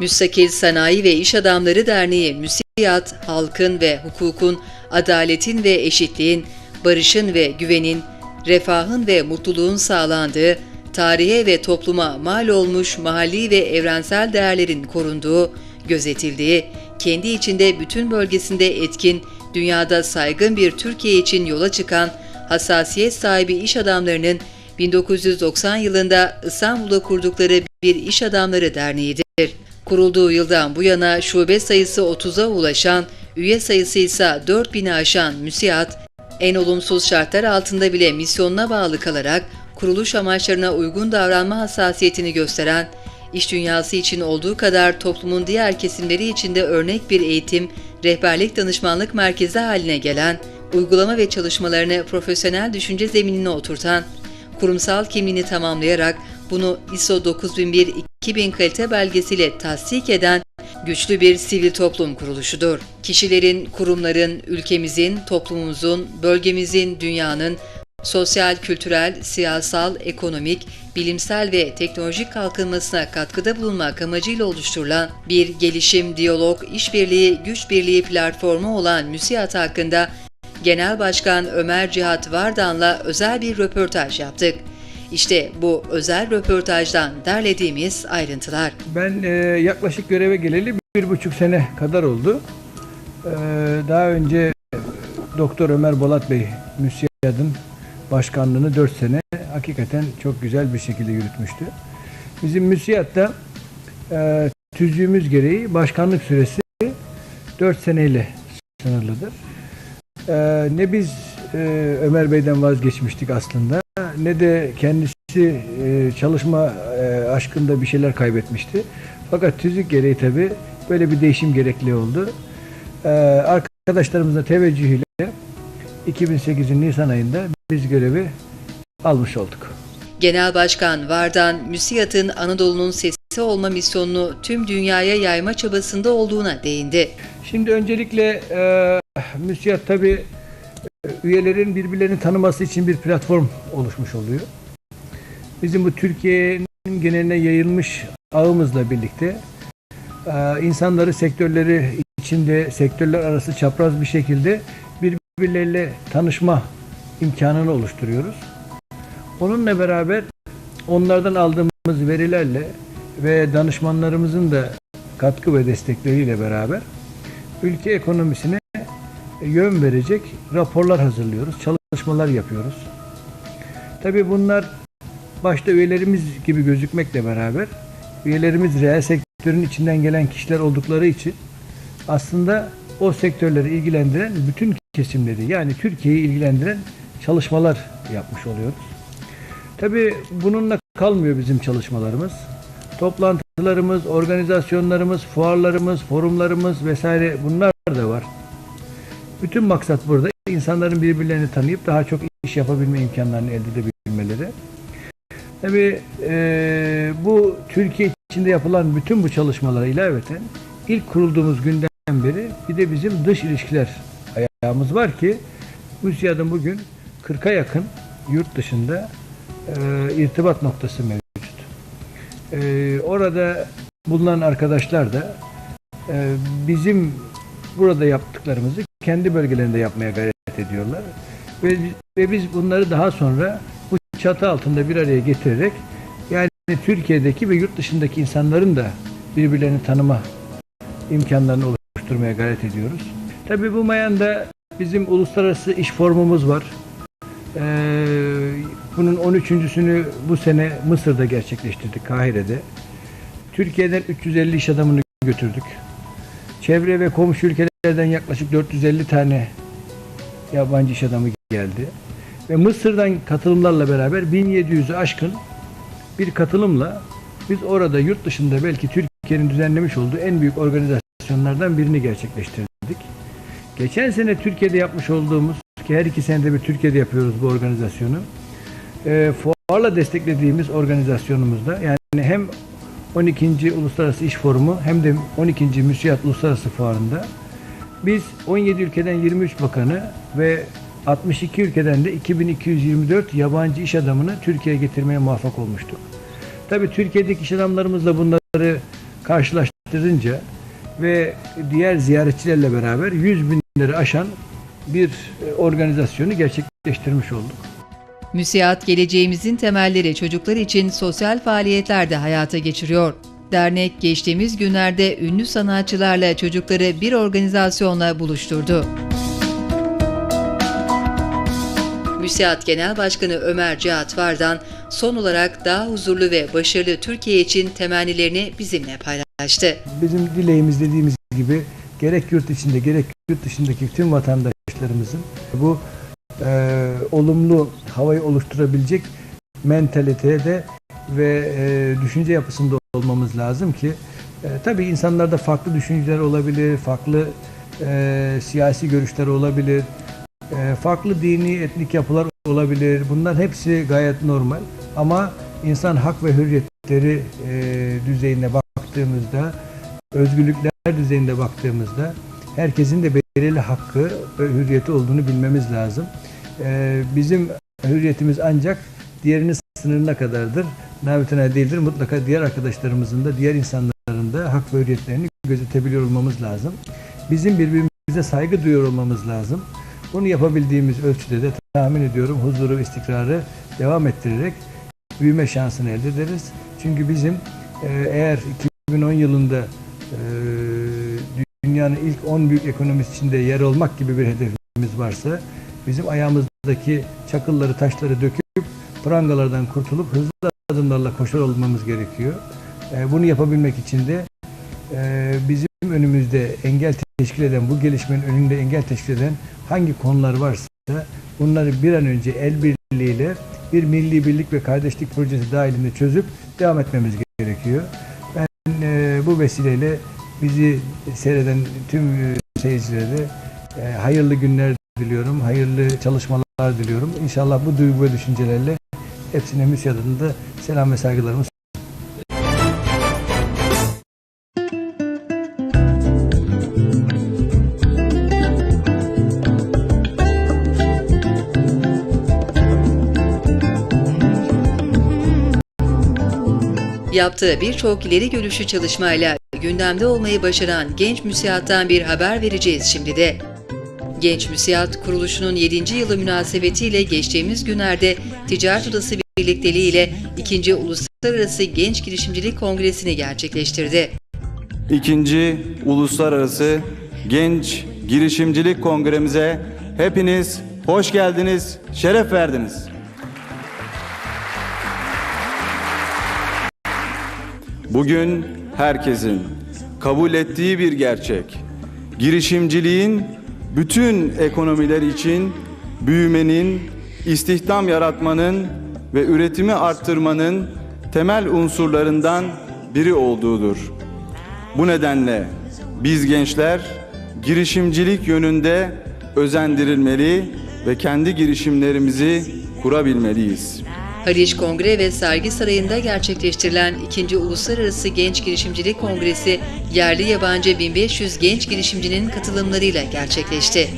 Müstakil Sanayi ve İş Adamları Derneği müsiyat, halkın ve hukukun, adaletin ve eşitliğin, barışın ve güvenin, refahın ve mutluluğun sağlandığı, tarihe ve topluma mal olmuş mahalli ve evrensel değerlerin korunduğu, gözetildiği, kendi içinde bütün bölgesinde etkin, dünyada saygın bir Türkiye için yola çıkan hassasiyet sahibi iş adamlarının 1990 yılında İstanbul'da kurdukları bir iş adamları derneğidir. Kurulduğu yıldan bu yana şube sayısı 30'a ulaşan, üye sayısı ise 4000'i aşan müsiat, en olumsuz şartlar altında bile misyonuna bağlı kalarak kuruluş amaçlarına uygun davranma hassasiyetini gösteren, iş dünyası için olduğu kadar toplumun diğer kesimleri için de örnek bir eğitim, rehberlik danışmanlık merkezi haline gelen, uygulama ve çalışmalarını profesyonel düşünce zeminine oturtan, kurumsal kimliğini tamamlayarak bunu ISO 9001-2000 kalite belgesiyle tasdik eden güçlü bir sivil toplum kuruluşudur. Kişilerin, kurumların, ülkemizin, toplumumuzun, bölgemizin, dünyanın sosyal, kültürel, siyasal, ekonomik, bilimsel ve teknolojik kalkınmasına katkıda bulunmak amacıyla oluşturulan bir gelişim, diyalog, işbirliği, güç birliği platformu olan MÜSİAD hakkında Genel Başkan Ömer Cihat Vardan'la özel bir röportaj yaptık. İşte bu özel röportajdan derlediğimiz ayrıntılar. Ben e, yaklaşık göreve geleli bir buçuk sene kadar oldu. E, daha önce Doktor Ömer Bolat Bey MÜSİAD'ın başkanlığını 4 sene hakikaten çok güzel bir şekilde yürütmüştü. Bizim MÜSİAD'da e, tüzüğümüz gereği başkanlık süresi 4 seneyle sınırlıdır. E, ne biz e, Ömer Bey'den vazgeçmiştik aslında ne de kendisi e, çalışma e, aşkında bir şeyler kaybetmişti. Fakat tüzük gereği tabi böyle bir değişim gerekli oldu. E, arkadaşlarımızın teveccühüyle 2008'in Nisan ayında biz görevi almış olduk. Genel Başkan Vardan, MÜSİAD'ın Anadolu'nun sesi olma misyonunu tüm dünyaya yayma çabasında olduğuna değindi. Şimdi öncelikle e, MÜSİAD tabi üyelerin birbirlerini tanıması için bir platform oluşmuş oluyor. Bizim bu Türkiye'nin geneline yayılmış ağımızla birlikte e, insanları sektörleri içinde sektörler arası çapraz bir şekilde birbirleriyle tanışma imkanını oluşturuyoruz. Onunla beraber onlardan aldığımız verilerle ve danışmanlarımızın da katkı ve destekleriyle beraber ülke ekonomisine yön verecek raporlar hazırlıyoruz, çalışmalar yapıyoruz. Tabii bunlar başta üyelerimiz gibi gözükmekle beraber üyelerimiz reel sektörün içinden gelen kişiler oldukları için aslında o sektörleri ilgilendiren bütün kesimleri yani Türkiye'yi ilgilendiren çalışmalar yapmış oluyoruz. Tabii bununla kalmıyor bizim çalışmalarımız. Toplantılarımız, organizasyonlarımız, fuarlarımız, forumlarımız vesaire bunlar da var. Bütün maksat burada insanların birbirlerini tanıyıp daha çok iş yapabilme imkanlarını elde edebilmeleri. Tabii e, bu Türkiye içinde yapılan bütün bu çalışmalara ilaveten ilk kurulduğumuz günden beri bir de bizim dış ilişkiler ayağımız var ki MÜSİAD'ın bugün 40'a yakın yurt dışında e, irtibat noktası mevcut. E, orada bulunan arkadaşlar da e, bizim burada yaptıklarımızı kendi bölgelerinde yapmaya gayret ediyorlar. Ve, ve biz bunları daha sonra bu çatı altında bir araya getirerek yani Türkiye'deki ve yurt dışındaki insanların da birbirlerini tanıma imkanlarını oluşturmaya gayret ediyoruz. Tabii bu mayanda bizim uluslararası iş formumuz var. Ee, bunun 13.sünü bu sene Mısır'da gerçekleştirdik, Kahire'de. Türkiye'den 350 iş adamını götürdük. Çevre ve komşu ülkelerden yaklaşık 450 tane yabancı iş adamı geldi. Ve Mısır'dan katılımlarla beraber 1700'ü aşkın bir katılımla biz orada yurt dışında belki Türkiye'nin düzenlemiş olduğu en büyük organizasyonlardan birini gerçekleştirdik. Geçen sene Türkiye'de yapmış olduğumuz ki her iki senede bir Türkiye'de yapıyoruz bu organizasyonu. E, fuarla desteklediğimiz organizasyonumuzda yani hem 12. Uluslararası İş Forumu hem de 12. MÜSİAD Uluslararası Fuarı'nda biz 17 ülkeden 23 bakanı ve 62 ülkeden de 2224 yabancı iş adamını Türkiye'ye getirmeye muvaffak olmuştuk. Tabii Türkiye'deki iş adamlarımızla bunları karşılaştırdık yaygınlaştırınca ve diğer ziyaretçilerle beraber 100 binleri aşan bir e, organizasyonu gerçekleştirmiş olduk. Müsiat geleceğimizin temelleri çocuklar için sosyal faaliyetler de hayata geçiriyor. Dernek geçtiğimiz günlerde ünlü sanatçılarla çocukları bir organizasyonla buluşturdu. Müsiat Genel Başkanı Ömer Cihat Vardan son olarak daha huzurlu ve başarılı Türkiye için temennilerini bizimle paylaştı. Bizim dileğimiz dediğimiz gibi gerek yurt içinde gerek yurt dışındaki tüm vatandaşlarımızın bu e, olumlu havayı oluşturabilecek mentalitede ve e, düşünce yapısında olmamız lazım ki e, tabii insanlarda farklı düşünceler olabilir, farklı e, siyasi görüşler olabilir, e, farklı dini etnik yapılar olabilir. Bunlar hepsi gayet normal ama insan hak ve hürriyetleri e, düzeyine baktığımızda özgürlükler düzeyinde baktığımızda herkesin de belirli hakkı ve hürriyeti olduğunu bilmemiz lazım. Ee, bizim hürriyetimiz ancak diğerinin sınırına kadardır. Nabitine değildir. Mutlaka diğer arkadaşlarımızın da diğer insanların da hak ve hürriyetlerini gözetebiliyor olmamız lazım. Bizim birbirimize saygı duyuyor olmamız lazım. Bunu yapabildiğimiz ölçüde de tahmin ediyorum huzuru ve istikrarı devam ettirerek büyüme şansını elde ederiz. Çünkü bizim e, eğer 2010 yılında e, dünyanın ilk 10 büyük ekonomisi içinde yer olmak gibi bir hedefimiz varsa bizim ayağımızdaki çakılları, taşları döküp prangalardan kurtulup hızlı adımlarla koşar olmamız gerekiyor. E, bunu yapabilmek için de e, bizim önümüzde engel teşkil eden, bu gelişmenin önünde engel teşkil eden hangi konular varsa bunları bir an önce el birliğiyle bir milli birlik ve kardeşlik projesi dahilinde çözüp devam etmemiz gerekiyor. Ben e, bu vesileyle bizi seyreden tüm e, seyircilere de e, hayırlı günler diliyorum, hayırlı çalışmalar diliyorum. İnşallah bu duygu ve düşüncelerle hepsine müsaade adına selam ve saygılarımı Yaptığı birçok ileri görüşlü çalışmayla gündemde olmayı başaran Genç Müsiat'tan bir haber vereceğiz şimdi de. Genç Müsiat kuruluşunun 7. yılı münasebetiyle geçtiğimiz günlerde Ticaret Odası birlikteliği ile 2. Uluslararası Genç Girişimcilik Kongresi'ni gerçekleştirdi. İkinci Uluslararası Genç Girişimcilik Kongremize hepiniz hoş geldiniz, şeref verdiniz. Bugün herkesin kabul ettiği bir gerçek. Girişimciliğin bütün ekonomiler için büyümenin, istihdam yaratmanın ve üretimi arttırmanın temel unsurlarından biri olduğudur. Bu nedenle biz gençler girişimcilik yönünde özendirilmeli ve kendi girişimlerimizi kurabilmeliyiz. Haliç Kongre ve Sergi Sarayı'nda gerçekleştirilen 2. Uluslararası Genç Girişimcilik Kongresi, yerli yabancı 1500 genç girişimcinin katılımlarıyla gerçekleşti.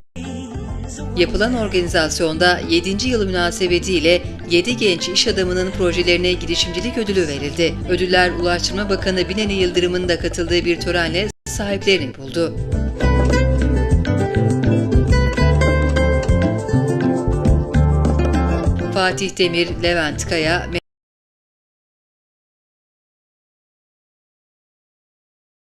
Yapılan organizasyonda 7. yılı münasebetiyle 7 genç iş adamının projelerine girişimcilik ödülü verildi. Ödüller Ulaştırma Bakanı Binali Yıldırım'ın da katıldığı bir törenle sahiplerini buldu. Fatih Demir, Levent Kaya,